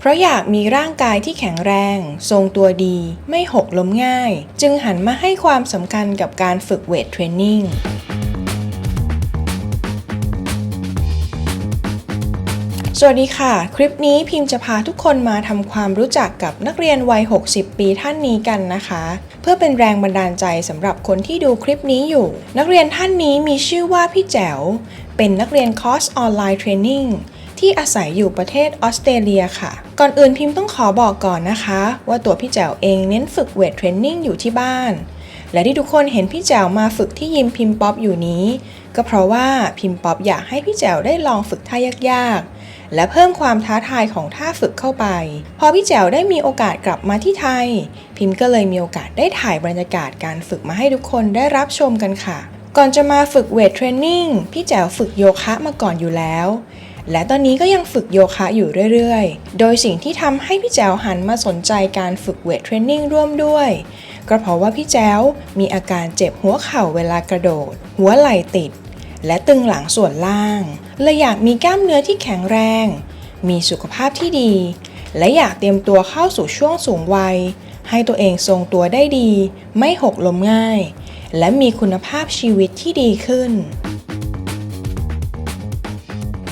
เพราะอยากมีร่างกายที่แข็งแรง ทรงตัวดี ไม่หกล้มง่าย จึงหันมาให้ความสำคัญกับการฝึกเวทเทรนนิ่งสวัสดีค่ะ คลิปนี้พิมพ์จะพาทุกคนมาทำความรู้จักกับนักเรียนวัย 60 ปีท่านนี้กันนะคะ เพื่อเป็นแรงบันดาลใจสำหรับคนที่ดูคลิปนี้อยู่ นักเรียนท่านนี้มีชื่อว่าพี่แจ๋ว เป็นนักเรียนคอร์สออนไลน์เทรนนิ่ง ที่อาศัยอยู่ประเทศออสเตรเลียค่ะ ก่อนอื่นพิมพ์ต้องขอบอกก่อนนะคะ ว่าตัวพี่แจ๋วเองเน้นฝึกเวทเทรนนิ่งอยู่ที่บ้าน และที่ทุกคนเห็นพี่แจ๋วมาฝึกที่ยิมพิมพ์ป๊อปอยู่นี้ ก็เพราะว่าพิมพ์ป๊อปอยากให้พี่แจ๋วได้ลองฝึกท่ายากๆ และเพิ่มความท้าทายของท่าฝึกเข้าไป พอพี่แจ๋วได้มีโอกาสกลับมาที่ไทย พิมพ์ก็เลยมีโอกาสได้ถ่ายบรรยากาศการฝึกมาให้ทุกคนได้รับชมกันค่ะก่อนจะมาฝึกเวทเทรนนิ่งพี่แจ๋วฝึกโยคะมาก่อนอยู่แล้ว และตอนนี้ก็ยังฝึกโยคะอยู่เรื่อยๆ โดยสิ่งที่ทำให้พี่แจ๋วหันมาสนใจการฝึกเวทเทรนนิ่งร่วมด้วย ก็เพราะว่าพี่แจ๋วมีอาการเจ็บหัวเข่าเวลากระโดด หัวไหล่ติด และตึงหลังส่วนล่างเลยอยากมีกล้ามเนื้อที่แข็งแรง มีสุขภาพที่ดี และอยากเตรียมตัวเข้าสู่ช่วงสูงวัย ให้ตัวเองทรงตัวได้ดี ไม่หกล้มง่าย และมีคุณภาพชีวิตที่ดีขึ้น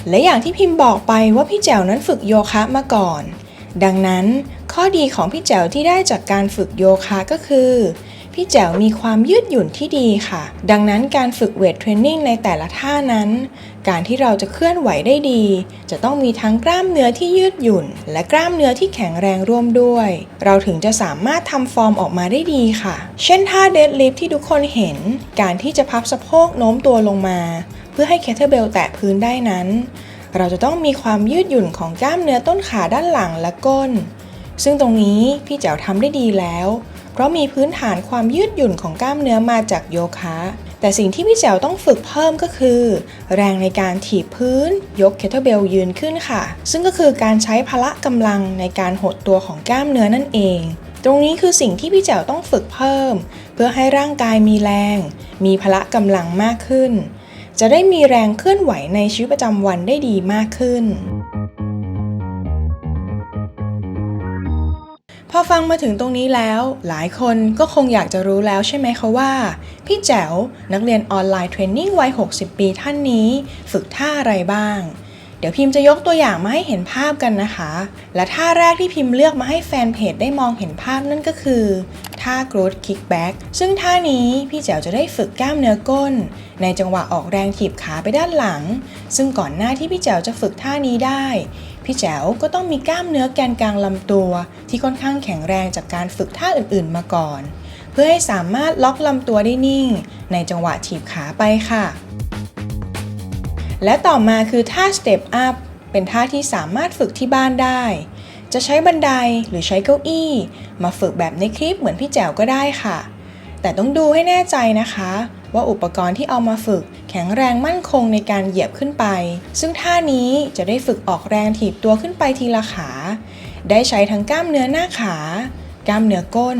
และอย่างที่พิมพ์บอกไปว่าพี่แจ๋วนั้นฝึกโยคะมาก่อน ดังนั้นข้อดีของพี่แจ๋วที่ได้จากการฝึกโยคะก็คือ พี่แจ๋วมีความยืดหยุ่นที่ดีค่ะ ดังนั้นการฝึกเวทเทรนนิ่งในแต่ละท่านั้น การที่เราจะเคลื่อนไหวได้ดี จะต้องมีทั้งกล้ามเนื้อที่ยืดหยุ่น และกล้ามเนื้อที่แข็งแรงร่วมด้วย เราถึงจะสามารถทำฟอร์มออกมาได้ดีค่ะ เช่นท่าเดดลิฟที่ทุกคนเห็น การที่จะพับสะโพกโน้มตัวลงมา พื่อให้เคทเทอร์เบลแตะพื้นได้นั้น เราจะต้องมีความยืดหยุ่นของกล้ามเนื้อต้นขาด้านหลังและก้น ซึ่งตรงนี้พี่แจ๋วทำได้ดีแล้ว เพราะมีพื้นฐานความยืดหยุ่นของกล้ามเนื้อมาจากโยคะ แต่สิ่งที่พี่แจ๋วต้องฝึกเพิ่มก็คือ แรงในการถีบพื้น ยกเคทเทอร์เบลยืนขึ้นค่ะ ซึ่งก็คือการใช้พละกำลังในการหดตัวของกล้ามเนื้อนั่นเองตรงนี้คือสิ่งที่พี่แจ๋วต้องฝึกเพิ่ม เพื่อให้ร่างกายมีแรง มีพละกำลังมากขึ้น จะได้มีแรงเคลื่อนไหวในชีวิตประจำวันได้ดีมากขึ้น พอฟังมาถึงตรงนี้แล้ว หลายคนก็คงอยากจะรู้แล้วใช่ไหมคะว่า พี่แจ๋วนักเรียนออนไลน์เทรนนิ่งวัย 60 ปีท่านนี้ ฝึกท่าอะไรบ้างเดี๋ยวพิมพ์จะยกตัวอย่างมาให้เห็นภาพกันนะคะ และท่าแรกที่พิมพ์เลือกมาให้แฟนเพจได้มองเห็นภาพนั่นก็คือ ท่า growth kickback ซึ่งท่านี้พี่แจ๋วจะได้ฝึกกล้ามเนื้อก้น ในจังหวะออกแรงถีบขาไปด้านหลัง ซึ่งก่อนหน้าที่พี่แจ๋วจะฝึกท่านี้ได้ พี่แจ๋วก็ต้องมีกล้ามเนื้อแกนกลางลำตัว ที่ค่อนข้างแข็งแรงจากการฝึกท่าอื่นๆ มาก่อน เพื่อให้สามารถล็อกลำตัวได้นิ่ง ในจังหวะถีบขาไปค่ะ และต่อมาคือท่า Step Up เป็นท่าที่สามารถฝึกที่บ้านได้ จะใช้บันไดหรือใช้เก้าอี้ มาฝึกแบบในคลิปเหมือนพี่แจ๋วก็ได้ค่ะ แต่ต้องดูให้แน่ใจนะคะ ว่าอุปกรณ์ที่เอามาฝึก แข็งแรงมั่นคงในการเหยียบขึ้นไป ซึ่งท่านี้จะได้ฝึกออกแรงถีบตัวขึ้นไปทีละขา ได้ใช้ทั้งกล้ามเนื้อหน้าขา กล้ามเนื้อก้น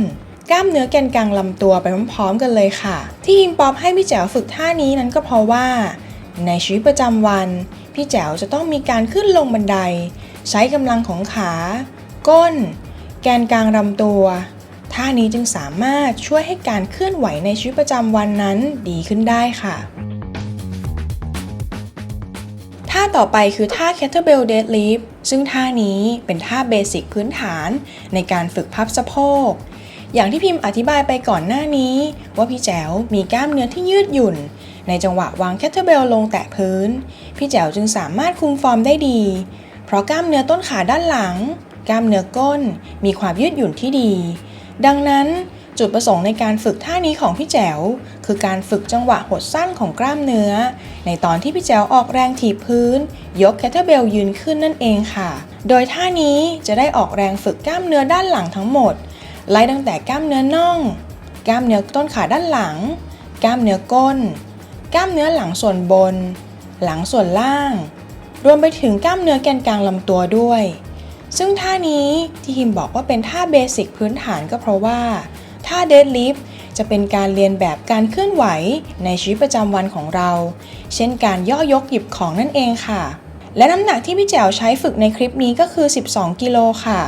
กล้ามเนื้อแกนกลางลำตัวไปพร้อมๆกันเลยค่ะ ที่ยิมป๊อปให้พี่แจ๋วฝึกท่านี้นั้นก็เพราะว่า ในชีวิตประจำวัน พี่แจ๋วจะต้องมีการขึ้นลงบันได ใช้กำลังของขา ก้น แกนกลางลำตัว ท่านี้จึงสามารถช่วยให้การเคลื่อนไหวในชีวิตประจำวันนั้นดีขึ้นได้ค่ะ ท่าต่อไปคือท่า kettlebell deadlift ซึ่งท่านี้เป็นท่าเบสิกพื้นฐานในการฝึกพับสะโพกอย่างที่พิมพ์อธิบายไปก่อนหน้านี้ ว่าพี่แจ๋วมีกล้ามเนื้อที่ยืดหยุ่น ในจังหวะวางแคทเทอร์เบลลงแตะพื้น พี่แจ๋วจึงสามารถคุมฟอร์มได้ดี เพราะกล้ามเนื้อต้นขาด้านหลัง กล้ามเนื้อก้น มีความยืดหยุ่นที่ดี ดังนั้นจุดประสงค์ในการฝึกท่านี้ของพี่แจ๋วคือการฝึกจังหวะหดสั้นของกล้ามเนื้อ ในตอนที่พี่แจ๋วออกแรงถีบพื้น ยกแคทเทอร์เบลยืนขึ้นนั่นเองค่ะ โดยท่านี้จะได้ออกแรงฝึกกล้ามเนื้อด้านหลังทั้งหมด ไล่ตั้งแต่กล้ามเนื้อน่อง กล้ามเนื้อต้นขาด้านหลัง กล้ามเนื้อก้น กล้ามเนื้อหลังส่วนบน หลังส่วนล่าง รวมไปถึงกล้ามเนื้อแกนกลางลำตัวด้วย ซึ่งท่านี้ที่ฮิมบอกว่าเป็นท่าเบสิกพื้นฐานก็เพราะว่าท่าเดดลิฟจะเป็นการเรียนแบบการเคลื่อนไหวในชีวิตประจำวันของเรา เช่นการย่อยกหยิบของนั่นเองค่ะ และน้ำหนักที่พี่แจ๋วใช้ฝึกในคลิปนี้ก็คือ 12 กิโลค่ะ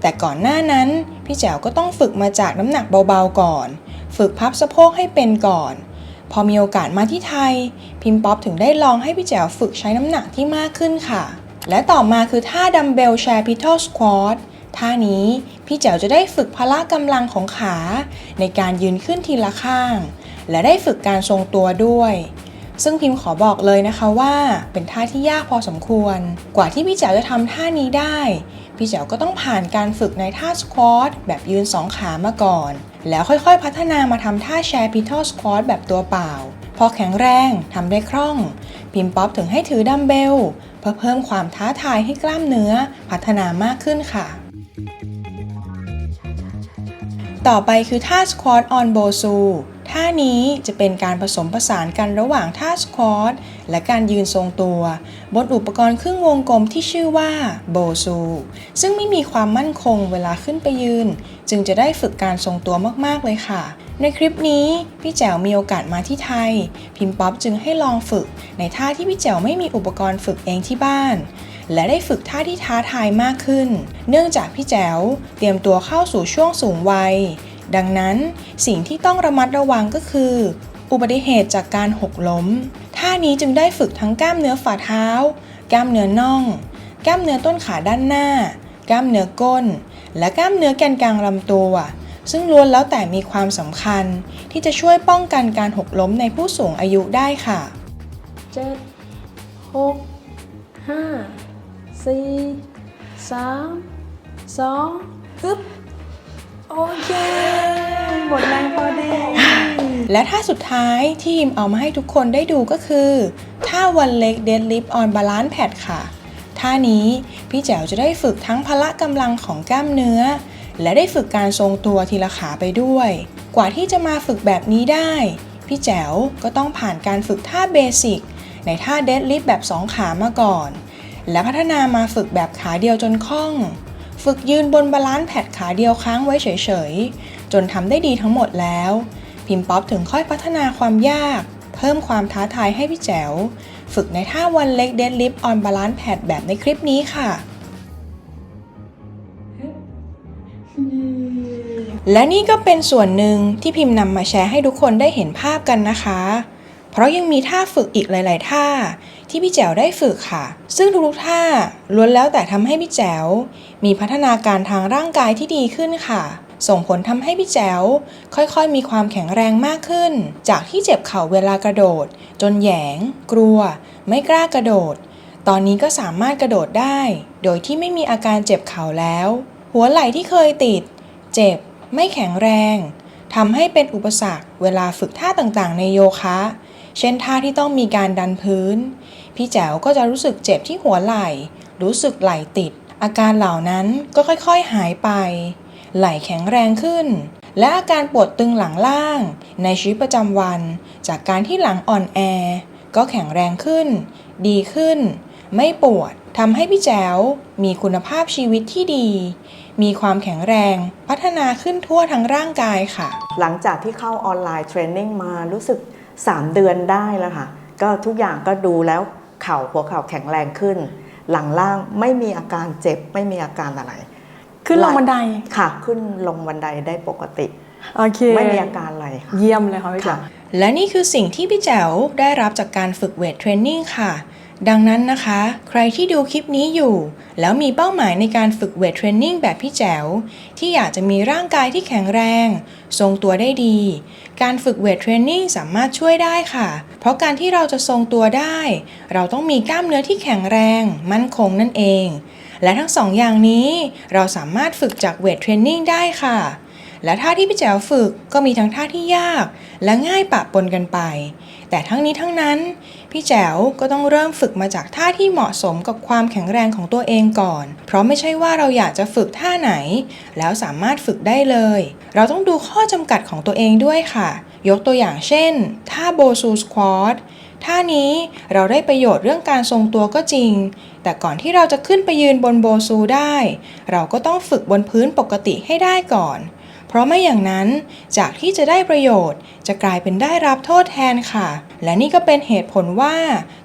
แต่ก่อนหน้านั้น พี่แจ๋วก็ต้องฝึกมาจากน้ำหนักเบาๆก่อน ฝึกพับสะโพกให้เป็นก่อน พอมีโอกาสมาที่ไทย พิมพ์ป๊อปถึงได้ลองให้พี่แจ๋วฝึกใช้น้ำหนักที่มากขึ้นค่ะ และต่อมาคือท่าดัมเบลแชร์พิทอลสควอตท่านี้พี่แจ๋วจะได้ฝึกพละกำลังของขา ในการยืนขึ้นทีละข้าง และได้ฝึกการทรงตัวด้วย ซึ่งพิมพ์ขอบอกเลยนะคะว่า เป็นท่าที่ยากพอสมควร กว่าที่พี่แจ๋วจะทำท่านี้ได้ พี่แจ๋วก็ต้องผ่านการฝึกในท่าสควอตแบบยืนสองขามาก่อน แล้วค่อยๆพัฒนามาทำท่าแชร์พิทอลสควอตแบบตัวเปล่า พอแข็งแรงทำได้คล่อง พิมพ์ป๊อปถึงให้ถือดัมเบลเพื่อเพิ่มความท้าทายให้กล้ามเนื้อพัฒนามากขึ้นค่ะ ต่อไปคือท่า squat on bosu ท่านี้จะเป็นการผสมผสานกันระหว่างท่า squat และการยืนทรงตัว บนอุปกรณ์ครึ่งวงกลมที่ชื่อว่า bosu ซึ่งไม่มีความมั่นคงเวลาขึ้นไปยืน จึงจะได้ฝึกการทรงตัวมากๆเลยค่ะ ในคลิปนี้พี่แจ๋วมีโอกาสมาที่ไทย พิมพ์ป๊อปจึงให้ลองฝึก ในท่าที่พี่แจ๋วไม่มีอุปกรณ์ฝึกเองที่บ้านและได้ฝึกท่าที่ท้าทายมากขึ้น เนื่องจากพี่แจ๋วเตรียมตัวเข้าสู่ช่วงสูงวัย ดังนั้นสิ่งที่ต้องระมัดระวังก็คือ อุบัติเหตุจากการหกล้ม ท่านี้จึงได้ฝึกทั้งกล้ามเนื้อฝ่าเท้า กล้ามเนื้อน่อง กล้ามเนื้อต้นขาด้านหน้า กล้ามเนื้อก้น และกล้ามเนื้อแกนกลางลำตัว ซึ่งล้วนแล้วแต่มีความสำคัญ ที่จะช่วยป้องกันการหกล้มในผู้สูงอายุได้ค่ะเจ็ดหกห้าสี่สามสองฮึบโอเค หมดแรงพอดี และท่าสุดท้ายที่ยิมเอามาให้ทุกคนได้ดูก็คือท่าวันเล็กเดดลิฟออนบาลานซ์แพดค่ะ ท่านี้พี่แจ๋วจะได้ฝึกทั้งพละกำลังของกล้ามเนื้อ และได้ฝึกการทรงตัวทีละขาไปด้วย กว่าที่จะมาฝึกแบบนี้ได้ พี่แจ๋วก็ต้องผ่านการฝึกท่าเบสิกในท่าเดดลิฟแบบสองขามาก่อน และพัฒนามาฝึกแบบขาเดียวจนคล่อง ฝึกยืนบนบาลานซ์แพดขาเดียวค้างไว้เฉยๆ จนทำได้ดีทั้งหมดแล้ว พิมพ์ป๊อปถึงค่อยพัฒนาความยาก เพิ่มความท้าทายให้พี่แจ๋ว ฝึกในท่าวันเล็กเดดลิฟออนบาลานซ์แพดแบบในคลิปนี้ค่ะ และนี่ก็เป็นส่วนหนึ่งที่พิมพ์นำมาแชร์ให้ทุกคนได้เห็นภาพกันนะคะ เพราะยังมีท่าฝึกอีกหลาย ๆ ท่าที่พี่แจ๋วได้ฝึกค่ะ ซึ่งทุกๆท่าล้วนแล้วแต่ทำให้พี่แจ๋วมีพัฒนาการทางร่างกายที่ดีขึ้นค่ะ ส่งผลทำให้พี่แจ๋วค่อยๆ มีความแข็งแรงมากขึ้น จากที่เจ็บเข่าเวลากระโดด จนแยง กลัว ไม่กล้ากระโดด ตอนนี้ก็สามารถกระโดดได้ โดยที่ไม่มีอาการเจ็บเข่าแล้ว หัวไหล่ที่เคยติด เจ็บ ไม่แข็งแรงทำให้เป็นอุปสรรคเวลาฝึกท่าต่างๆ ในโยคะ เช่นท่าที่ต้องมีการดันพื้น พี่แจ๋วก็จะรู้สึกเจ็บที่หัวไหล่ รู้สึกไหล่ติด อาการเหล่านั้นก็ค่อยๆ หายไป ไหล่แข็งแรงขึ้น และอาการปวดตึงหลังล่าง ในชีวิตประจำวัน จากการที่หลังอ่อนแอ ก็แข็งแรงขึ้น ดีขึ้น ไม่ปวดทำให้พี่แจ๋วมีคุณภาพชีวิตที่ดี มีความแข็งแรงพัฒนาขึ้นทั่วทั้งร่างกายค่ะ หลังจากที่เข้าออนไลน์เทรนนิ่งมารู้สึก 3 เดือนได้แล้วค่ะ ก็ทุกอย่างก็ดูแล้วเข่าหัวเข่าแข็งแรงขึ้น หลังล่างไม่มีอาการเจ็บไม่มีอาการอะไร ขึ้นลงบันไดค่ะ ขึ้นลงบันไดได้ปกติโอเคไม่มีอาการอะไรค่ะเยี่ยมเลยค่ะพี่ค่ะจ๋าและนี่คือสิ่งที่พี่แจ๋วได้รับจากการฝึกเวทเทรนนิ่งค่ะ ดังนั้นนะคะ ใครที่ดูคลิปนี้อยู่ แล้วมีเป้าหมายในการฝึกเวทเทรนนิ่งแบบพี่แจ๋ว ที่อยากจะมีร่างกายที่แข็งแรง ทรงตัวได้ดี การฝึกเวทเทรนนิ่งสามารถช่วยได้ค่ะ เพราะการที่เราจะทรงตัวได้ เราต้องมีกล้ามเนื้อที่แข็งแรง มั่นคงนั่นเอง และทั้งสองอย่างนี้ เราสามารถฝึกจากเวทเทรนนิ่งได้ค่ะ และท่าที่พี่แจ๋วฝึกก็มีทั้งท่าที่ยาก และง่ายปะปนกันไป แต่ทั้งนี้ทั้งนั้น พี่แจ๋วก็ต้องเริ่มฝึกมาจากท่าที่เหมาะสมกับความแข็งแรงของตัวเองก่อน เพราะไม่ใช่ว่าเราอยากจะฝึกท่าไหน แล้วสามารถฝึกได้เลย เราต้องดูข้อจำกัดของตัวเองด้วยค่ะ ยกตัวอย่างเช่น ท่าโบซูสควอตท่านี้เราได้ประโยชน์เรื่องการทรงตัวก็จริง แต่ก่อนที่เราจะขึ้นไปยืนบนโบซูได้ เราก็ต้องฝึกบนพื้นปกติให้ได้ก่อน เพราะไม่อย่างนั้นจากที่จะได้ประโยชน์ จะกลายเป็นได้รับโทษแทนค่ะ และนี่ก็เป็นเหตุผลว่า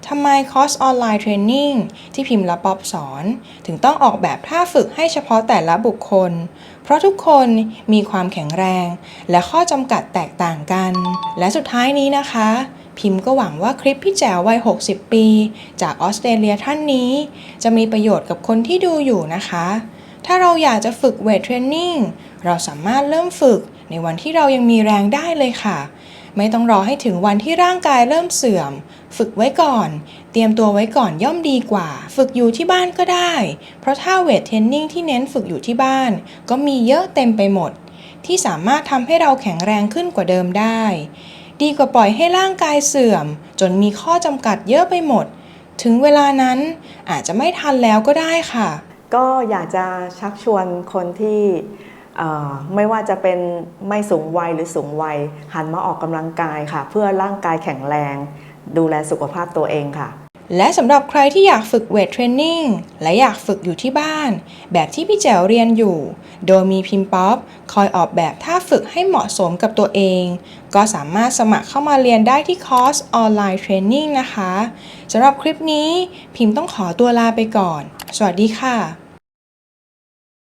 ทำไมคอร์สออนไลน์เทรนนิ่งที่พิมพ์และป๊อบสอน ถึงต้องออกแบบท่าฝึกให้เฉพาะแต่ละบุคคล เพราะทุกคนมีความแข็งแรง และข้อจำกัดแตกต่างกัน และสุดท้ายนี้นะคะพิมพ์ก็หวังว่าคลิปพี่แจ๋ววัย 60 ปี จากออสเตรเลียท่านนี้ จะมีประโยชน์กับคนที่ดูอยู่นะคะ ถ้าเราอยากจะฝึกเวทเทรนนิ่งเราสามารถเริ่มฝึกในวันที่เรายังมีแรงได้เลยค่ะ ไม่ต้องรอให้ถึงวันที่ร่างกายเริ่มเสื่อม ฝึกไว้ก่อน เตรียมตัวไว้ก่อนย่อมดีกว่า ฝึกอยู่ที่บ้านก็ได้ เพราะถ้าเวทเทรนนิ่งที่เน้นฝึกอยู่ที่บ้าน ก็มีเยอะเต็มไปหมด ที่สามารถทำให้เราแข็งแรงขึ้นกว่าเดิมได้ ดีกว่าปล่อยให้ร่างกายเสื่อม จนมีข้อจำกัดเยอะไปหมด ถึงเวลานั้นอาจจะไม่ทันแล้วก็ได้ค่ะ ก็อยากจะชักชวนคนที่ไม่ว่าจะเป็นไม่สูงวัยหรือสูงวัยหันมาออกกำลังกายค่ะ เพื่อร่างกายแข็งแรง ดูแลสุขภาพตัวเองค่ะ และสำหรับใครที่อยากฝึกเวทเทรนนิ่งและอยากฝึกอยู่ที่บ้าน แบบที่พี่แจ๋วเรียนอยู่ โดยมีพิมพ์ป๊อปคอยออกแบบท่าฝึกให้เหมาะสมกับตัวเอง ก็สามารถสมัครเข้ามาเรียนได้ที่คอร์สออนไลน์เทรนนิ่งนะคะสำหรับคลิปนี้พิมพ์ต้องขอตัวลาไปก่อน สวัสดีค่ะ